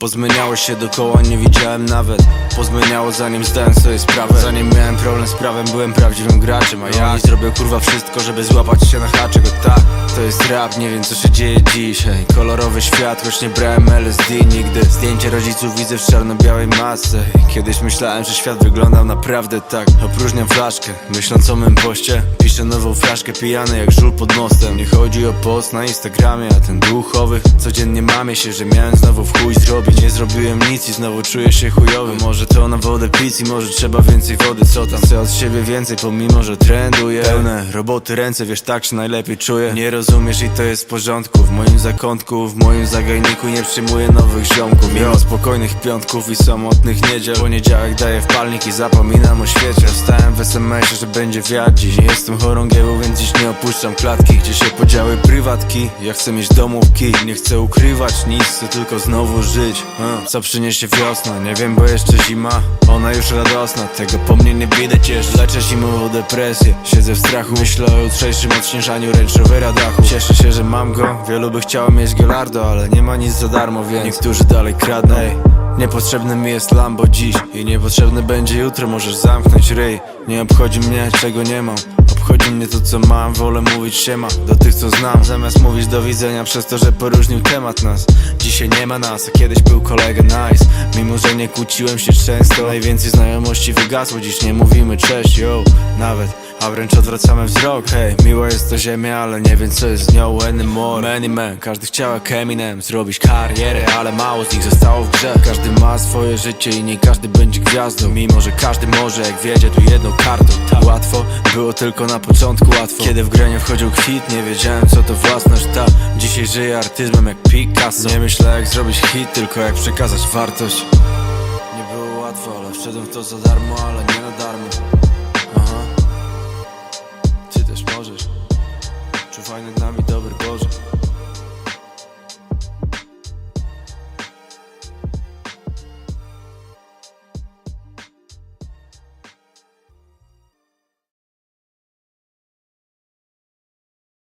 Pozmieniało się dokoła, nie widziałem nawet. Pozmieniało zanim zdałem sobie sprawę. Zanim miałem problem z prawem, byłem prawdziwym graczem A ja zrobię kurwa wszystko, żeby złapać się na haczyk. O tak, to jest rap, nie wiem co się dzieje dzisiaj. Kolorowy świat, choć nie brałem LSD nigdy. Zdjęcie rodziców widzę w czarno-białej masce. Kiedyś myślałem, że świat wyglądał naprawdę tak. Opróżniam flaszkę, myśląc o mym poście. Piszę nową flaszkę, pijany jak żul pod mostem. Nie chodzi o post na Instagramie, a ten duchowy. Codziennie mamie się, że miałem znowu w chuj zrobić Nie zrobiłem nic i znowu czuję się chujowy. Może to na wodę pic i może trzeba więcej wody. Co tam? Chcę od siebie więcej, pomimo że trenduję. Pełne roboty ręce, wiesz tak się najlepiej czuję. Nie rozumiesz i to jest w porządku. W moim zakątku, w moim zagajniku Nie przyjmuję nowych ziomków. Mimo spokojnych piątków i samotnych niedziel. Poniedziałek daję w palnik i zapominam o świecie. Wstałem w SMS-ie, że będzie wiatr. Dziś Nie jestem chorągiewą, więc dziś nie opuszczam klatki Gdzie się podziały prywatki. Ja chcę mieć domówki Nie chcę ukrywać nic, chcę tylko znowu żyć. A, Co przyniesie wiosna? Nie wiem, bo jeszcze zima. Ona już radosna, tego po mnie nie widać jeszcze. Leczę zimową depresję. Siedzę w strachu, myślę o jutrzejszym odśnieżaniu Range Rovera dachu Cieszę się, że mam go. Wielu by chciało mieć Gelardo, ale nie ma nic za darmo, więc Niektórzy dalej kradną. Niepotrzebny mi jest Lambo dziś I niepotrzebny będzie jutro, możesz zamknąć ryj. Nie obchodzi mnie, czego nie mam mnie to co mam, wolę mówić siema Do tych co znam, zamiast mówić do widzenia Przez to, że poróżnił temat nas. Dzisiaj nie ma nas, a kiedyś był kolega nice. Mimo, że nie kłóciłem się często Najwięcej znajomości wygasło, dziś nie mówimy cześć, yo Nawet a wręcz odwracamy wzrok. Hej, miła jest to ziemia, ale nie wiem co jest z nią anymore. Many man, każdy chciał jak Eminem Zrobić karierę, ale mało z nich zostało w grze. Każdy ma swoje życie i nie każdy będzie gwiazdą. Mimo, że każdy może, jak wiedzie tu jedną kartą. Tak. Było tylko na początku łatwo. Kiedy w grę nie wchodził kwit, nie wiedziałem co to własność ta. Dzisiaj żyję artyzmem jak Picasso. Nie myślę jak zrobić hit, tylko jak przekazać wartość. Nie było łatwo, ale wszedłem w to za darmo, ale nie na darmo. Aha. Ty też możesz. Czuwaj nad nami